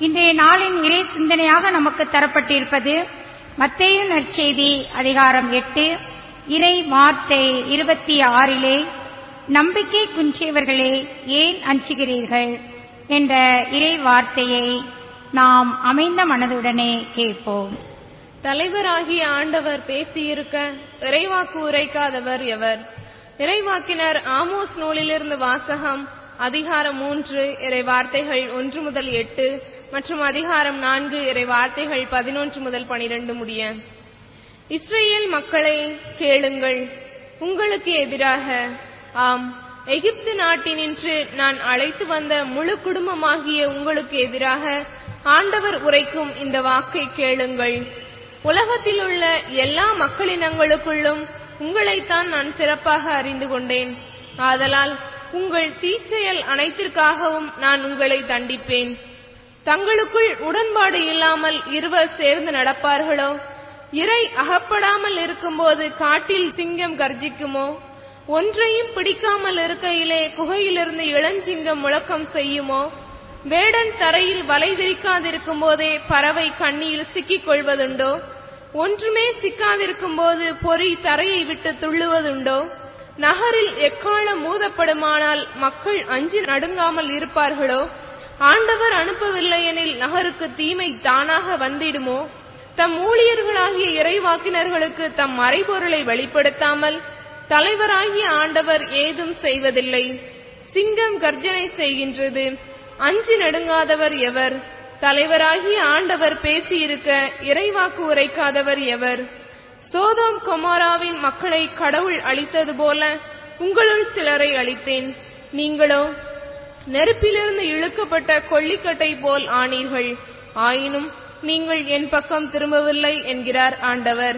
இன்றைய நாளின் இறை சிந்தனையாக நமக்கு தரப்பட்டிருப்பது மத்தேயு நற்செய்தி அதிகாரம் எட்டு இறை வார்த்தை இருபத்தி ஆறிலே நம்பிக்கை குன்றியவர்களே ஏன் அஞ்சுகிறீர்கள்? என்ற இறை வார்த்தையை நாம் அமைந்த மனதுடனே கேட்போம். தலைவராகிய ஆண்டவர் பேசியிருக்க இறைவாக்கு உரைக்காதவர் எவர்? இறைவாக்கினர் ஆமோஸ் நூலிலிருந்து வாசகம் அதிகாரம் மூன்று இறை வார்த்தைகள் ஒன்று முதல் எட்டு மற்றும் அதிகாரம் நான்கு இறை வார்த்தைகள் பதினொன்று முதல் பனிரெண்டு முடிய. இஸ்ரேல் மக்களை கேளுங்கள். உங்களுக்கு எதிராக ஆம் எகிப்து நாட்டினின்று நான் அழைத்து வந்த முழு குடும்பமாகிய உங்களுக்கு எதிராக ஆண்டவர் உரைக்கும் இந்த வாக்கை கேளுங்கள். உலகத்தில் உள்ள எல்லா மக்களினங்களுக்குள்ளும் உங்களைத்தான் நான் சிறப்பாக அறிந்து கொண்டேன். ஆதலால் உங்கள் தீச்செயல் அனைத்திற்காகவும் நான் உங்களை தண்டிப்பேன். தங்களுக்குள் உடன்பாடு இல்லாமல் இருவர் சேர்ந்து நடப்பார்களோ? இறை அகப்படாமல் இருக்கும்போது காட்டில் சிங்கம் கர்ஜிக்குமோ? ஒன்றையும் பிடிக்காமல் இருக்கையிலே குகையிலிருந்து இளஞ்சிங்கம் முழக்கம் செய்யுமோ? வேடன் தரையில் வலை விரிக்காதிருக்கும் போதே பறவை கண்ணியில் சிக்கிக் கொள்வதுண்டோ? ஒன்றுமே சிக்காதிருக்கும் போது பொறி தரையை விட்டு துள்ளுவதுண்டோ? நகரில் எக்காலம் மூதப்படுமானால் மக்கள் அஞ்சு நடுங்காமல் இருப்பார்களோ? ஆண்டவர் அனுப்பவில்லை எனில் நகருக்கு தீமை தானாக வந்திடுமோ? தம் ஊழியர்களாகிய இறைவாக்கினர்களுக்கு தம் மறைபொருளை வெளிப்படுத்தாமல் தலைவராகிய ஆண்டவர் ஏதும் செய்வதில்லை. சிங்கம் கர்ஜனை செய்கின்றது. அஞ்சி நடுங்காதவர் எவர்? தலைவராகிய ஆண்டவர் பேசியிருக்க இறைவாக்கு உரைக்காதவர் எவர்? சோதோம் கொமாராவின் மக்களை கடவுள் அழித்தது போல உங்களுள் சிலரை அழித்தேன். நீங்களோ? நெருப்பிலிருந்து இழுக்கப்பட்ட கொள்ளிக்கட்டை போல் ஆனீர்கள். ஆயினும் நீங்கள் என் பக்கம் திரும்பவில்லை என்கிறார் ஆண்டவர்.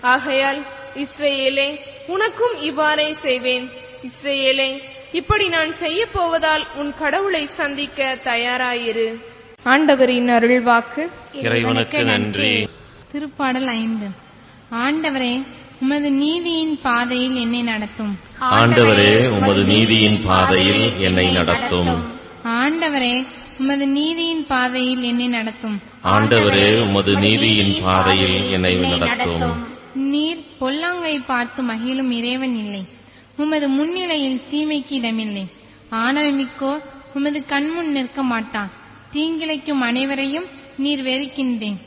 ஆகையால் இஸ்ரேலே உனக்கும் இவ்வாறே செய்வேன். இஸ்ரேலே இப்படி நான் செய்ய போவதால் உன் கடவுளை சந்திக்க தயாராயிரு. ஆண்டவரின் அருள்வாக்கு. இறைவனுக்கு நன்றி. திருப்பாடல் ஐந்து. ஆண்டவரே உமது நீதியின் பாதையில் என்னை நடத்தும். ஆண்டவரே உமது நீதியின் பாதையில் என்னை நடத்தும். ஆண்டவரே உமது நீதியின் பாதையில் என்னை நடத்தும். ஆண்டவரே உமது நீதியின் பாதையில் என்னை நடத்தும். நீர் பொல்லாங்கை பார்த்து மகிழும் இறைவன் இல்லை. உமது முன்னிலையில் தீமைக்கு இடமில்லை. ஆணவமிக்கோ உமது கண்முன் நிற்க மாட்டான். தீங்கிழைக்கும் அனைவரையும் நீர் வெறுக்கின்றேன்.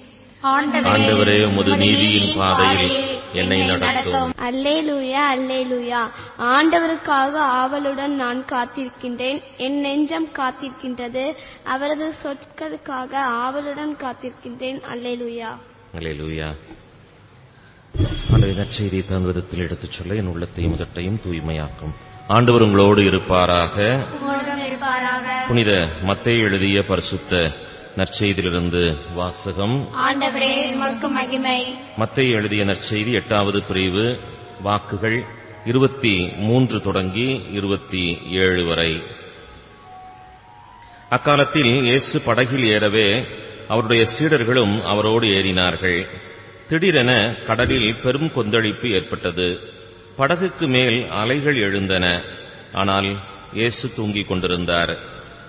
ஆண்டவரே உமது நீதியின் பாதையில் என்னை நடத்தும். அல்லேலூயா அல்லேலூயா. ஆண்டவருக்காக ஆவலுடன் நான் காத்திருக்கின்றேன். என் நெஞ்சம் காத்திருக்கின்றது. அவரது சொற்களுக்காக ஆவலுடன் காத்திருக்கின்றேன். அல்லேலூயா. அல்லேலூயா. ஆண்டவர் நற்செய்தி தன் விதத்தில் எடுத்துச் சொல்ல என் உள்ளத்தையும் முதட்டையும் தூய்மையாக்கும். ஆண்டவர் உங்களோடு இருப்பாராக. புனித மத்தேயு எழுதிய பரிசுத்த நற்செய்தியிலிருந்து வாசகம். மகிமை. மத்தேயு எழுதிய நற்செய்தி எட்டாவது பிரிவு வாக்குகள் இருபத்தி மூன்று தொடங்கி இருபத்தி ஏழு வரை. அக்காலத்தில் இயேசு படகில் ஏறவே அவருடைய சீடர்களும் அவரோடு ஏறினார்கள். திடீரென கடலில் பெரும் கொந்தளிப்பு ஏற்பட்டது. படகுக்கு மேல் அலைகள் எழுந்தன. ஆனால் இயேசு தூங்கிக் கொண்டிருந்தார்.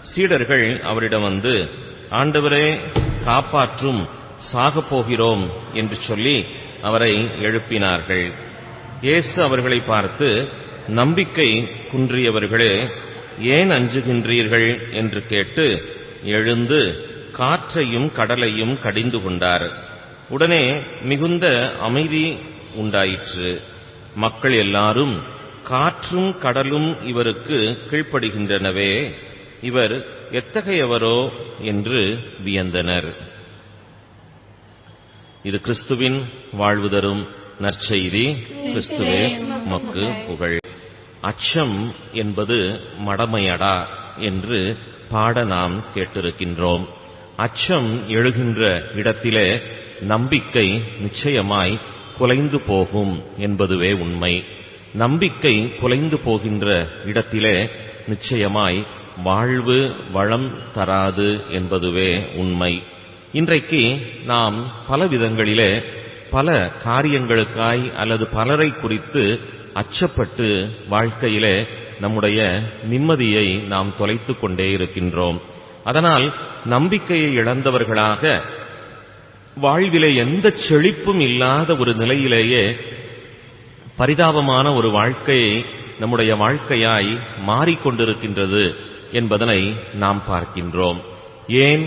சீடர்கள் அவரிடம் வந்து ஆண்டவரே காப்பாற்றும் சாகப் போகிறோம் என்று சொல்லி அவரை எழுப்பினார்கள். இயேசு அவர்களை பார்த்து நம்பிக்கை குன்றியவர்களே ஏன் அஞ்சுகின்றீர்கள் என்று கேட்டு எழுந்து காற்றையும் கடலையும் கடிந்து கொண்டார். உடனே மிகுந்த அமைதி உண்டாயிற்று. மக்கள் எல்லாரும் காற்றும் கடலும் இவருக்கு கீழ்ப்படுகின்றனவே இவர் எத்தகையவரோ என்று வியந்தனர். இது கிறிஸ்துவின் வாழ்வு தரும் நற்செய்தி. கிறிஸ்துவே மக்கு புகழ். அச்சம் என்பது மடமையடா என்று பாட நாம் கேட்டிருக்கின்றோம். அச்சம் எழுகின்ற இடத்திலே நம்பிக்கை நிச்சயமாய் குலைந்து போகும் என்பதுவே உண்மை. நம்பிக்கை குலைந்து போகின்ற இடத்திலே நிச்சயமாய் வாழ்வு வளம் தராது என்பதுவே உண்மை. இன்றைக்கு நாம் பல விதங்களிலே பல காரியங்களுக்காய் அல்லது பலரை குறித்து அச்சப்பட்டு வாழ்க்கையிலே நம்முடைய நிம்மதியை நாம் தொலைத்துக் கொண்டே இருக்கின்றோம். அதனால் நம்பிக்கையை இழந்தவர்களாக வாழ்விலே எந்த செழிப்பும் இல்லாத ஒரு நிலையிலேயே பரிதாபமான ஒரு வாழ்க்கையை நம்முடைய வாழ்க்கையாய் மாறிக்கொண்டிருக்கின்றது. என்பதனை நாம் பார்க்கின்றோம். ஏன்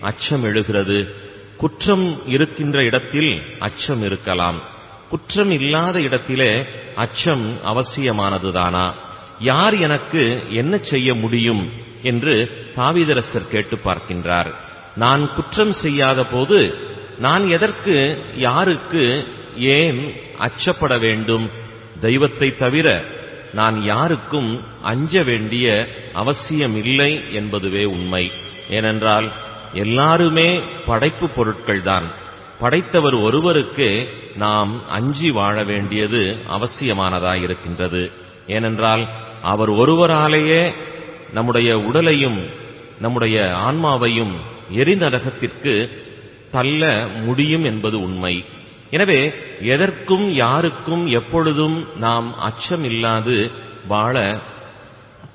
அச்சம் எழுகிறது? குற்றம் இருக்கின்ற இடத்தில் அச்சம் இருக்கலாம். குற்றம் இல்லாத இடத்திலே அச்சம் அவசியமானதுதானா? யார் எனக்கு என்ன செய்ய முடியும் என்று தாவிதரசர் கேட்டு பார்க்கின்றார். நான் குற்றம் செய்யாத போது நான் எதற்கு யாருக்கு ஏன் அச்சப்பட வேண்டும்? தெய்வத்தை தவிர நான் யாருக்கும் அஞ்ச வேண்டிய அவசியமில்லை என்பதுவே உண்மை. ஏனென்றால் எல்லாருமே படைப்பு பொருட்கள்தான். படைத்தவர் ஒருவருக்கு நாம் அஞ்சி வாழ வேண்டியது அவசியமானதாயிருக்கின்றது ஏனென்றால் அவர் ஒருவராலேயே நம்முடைய உடலையும் நம்முடைய ஆன்மாவையும் எரிநரகத்திற்கு தள்ள முடியும் என்பது உண்மை. எனவே எதற்கும் யாருக்கும் எப்பொழுதும் நாம் அச்சமில்லாது வாழ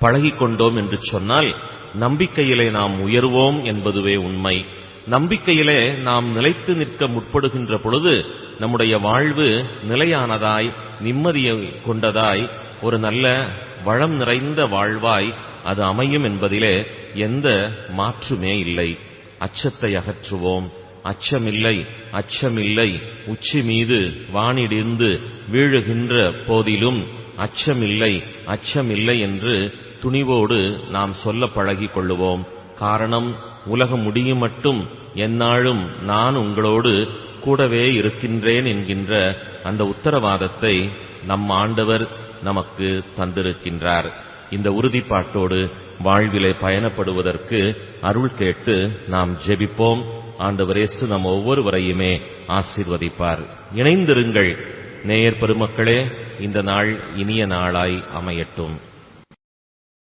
பழகிக்கொண்டோம் என்று சொன்னால் நம்பிக்கையிலே நாம் உயர்வோம் என்பதுவே உண்மை. நம்பிக்கையிலே நாம் நிலைத்து நிற்க முற்படுகின்ற பொழுது நம்முடைய வாழ்வு நிலையானதாய் நிம்மதியை கொண்டதாய் ஒரு நல்ல வளம் நிறைந்த வாழ்வாய் அது அமையும் என்பதிலே எந்த மாற்றுமே இல்லை. அச்சத்தை அகற்றுவோம். அச்சமில்லை அச்சமில்லை. உச்சி மீது வானிடிந்து வீழுகின்ற போதிலும் அச்சமில்லை அச்சமில்லை என்று துணிவோடு நாம் சொல்ல பழகிக் கொள்ளுவோம். காரணம் உலகம் முடியும் மட்டும் எந்நாளும் நான் உங்களோடு கூடவே இருக்கின்றேன் என்கின்ற அந்த உத்தரவாதத்தை நம் ஆண்டவர் நமக்கு தந்திருக்கின்றார். இந்த உறுதிப்பாட்டோடு வாழ்விலே பயணப்படுவதற்கு அருள் கேட்டு நாம் ஜெபிப்போம். ஆண்டவர் இயேசு நம் ஒவ்வொருவரையுமே ஆசீர்வதிப்பார். இணைந்திருங்கள். நேயர் பெருமக்களே இந்த நாள் இனிய நாளாய் அமையட்டும்.